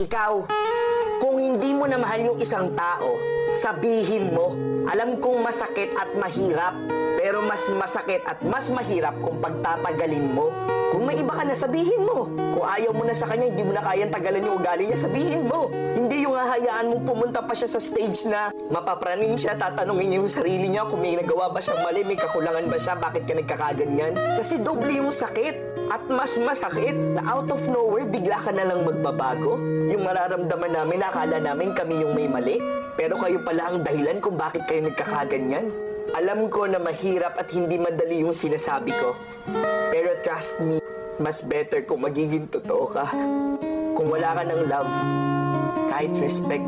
Ikaw, kung hindi mo na mahal yung isang tao, sabihin mo. Alam kong masakit at mahirap, pero mas masakit at mas mahirap kung pagtatagalin mo. Kung may iba ka na, sabihin mo. Kung ayaw mo na sa kanya, hindi mo na kayang tagalan yung ugali niya, sabihin mo. Hindi yung hahayaan mong pumunta pa siya sa stage na mapapraning siya, tatanungin yung sarili niya kung may nagawa ba siyang mali, may kakulangan ba siya, bakit ka nagkakaganyan. Kasi doble yung sakit. At mas masakit na out of nowhere, bigla ka na lang magbabago. Yung mararamdaman namin, nakala namin kami yung may mali. Pero kayo pala ang dahilan kung bakit kayo nagkakaganyan. Alam ko na mahirap at hindi madali yung sinasabi ko. Pero trust me, mas better kung magiging totoo ka. Kung wala ka ng love, kahit respect,